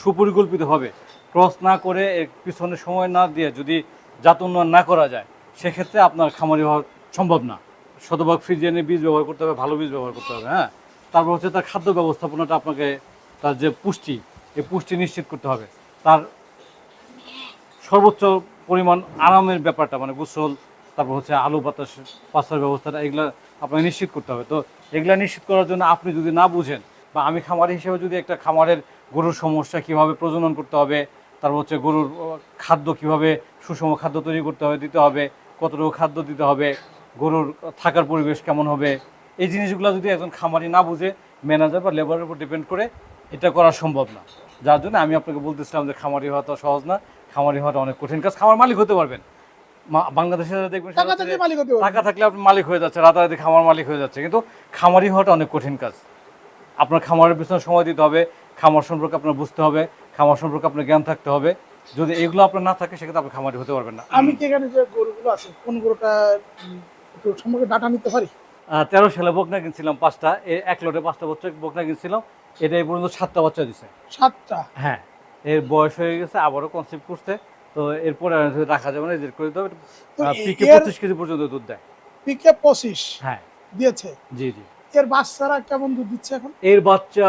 সুপরিকল্পিতভাবে cross না করে পিছনে সময় না দিয়ে যদি জাত উন্নয়ন না করা যায়, সেক্ষেত্রে আপনার খামারি হওয়া সম্ভব না। শতভাগ ফ্রিজিয়ানের বীজ ব্যবহার করতে হবে, ভালো বীজ ব্যবহার করতে হবে হ্যাঁ? তারপর হচ্ছে তার খাদ্য ব্যবস্থাপনাটা আপনাকে তার যে পুষ্টি, এই পুষ্টি নিশ্চিত করতে হবে। তার সর্বোচ্চ পরিমাণ আরামের ব্যাপারটা মানে গোসল, তারপর হচ্ছে আলু বাতাস পাসার ব্যবস্থাটা, এগুলো আপনাকে নিশ্চিত করতে হবে। তো এগুলো নিশ্চিত করার জন্য আপনি যদি না বুঝেন বা আমি খামারি হিসেবে যদি একটা খামারের গরুর সমস্যা কীভাবে প্রজনন করতে হবে তারপর হচ্ছে গরুর খাদ্য কীভাবে সুষম খাদ্য তৈরি করতে হবে দিতে হবে কতটুকু খাদ্য দিতে হবে গরুর থাকার পরিবেশ কেমন হবে এই জিনিসগুলো যদি একজন খামারি না বুঝে ম্যানেজার বা লেবারের উপর ডিপেন্ড করে এটা করা সম্ভব না। যার জন্য আমি আপনাকে বলতেছিলাম যে খামারি হওয়াটা সহজ না খামারি হওয়াটা অনেক কঠিন কাজ খামার মালিক হতে পারবেন। বাংলাদেশে দেখবেন টাকা থাকলে আপনি মালিক হয়ে যাচ্ছে রাতারাতি খামার মালিক হয়ে যাচ্ছে কিন্তু খামারি হওয়াটা অনেক কঠিন কাজ। আপনার খামারের পিছনে সময় দিতে হবে খামার সম্পর্কে আপনার বুঝতে হবে খামার সম্পর্কে আপনার জ্ঞান থাকতে হবে। যদি এগুলো আপনার না থাকে সেক্ষেত্রে আপনি খামারি হতে পারবেন না। আমি কি এখানে যে গরুগুলো আছে কোন গরুটা একটু সম্পর্কে ডাটা নিতে পারি? তেরো সালে বকনা কিনছিলাম পাঁচটা এক লোটে পাঁচটা বাচ্চা বকনা কিনছিলাম এটা এই পর্যন্ত সাতটা বাচ্চা দিছে। সাতটা? হ্যাঁ এর বয়স হয়ে গেছে আবারও কনসেপ্ট করছে তো এরপরে রাখা যাবে না এদের করে দিতে হবে। পিকে পঁচিশ কেজি পর্যন্ত দুধ দেয়। পিকে পঁচিশ? হ্যাঁ। দিয়েছে? জি জি। এর বাচ্চারা কেমন দুধ দিচ্ছে এখন? এর বাচ্চা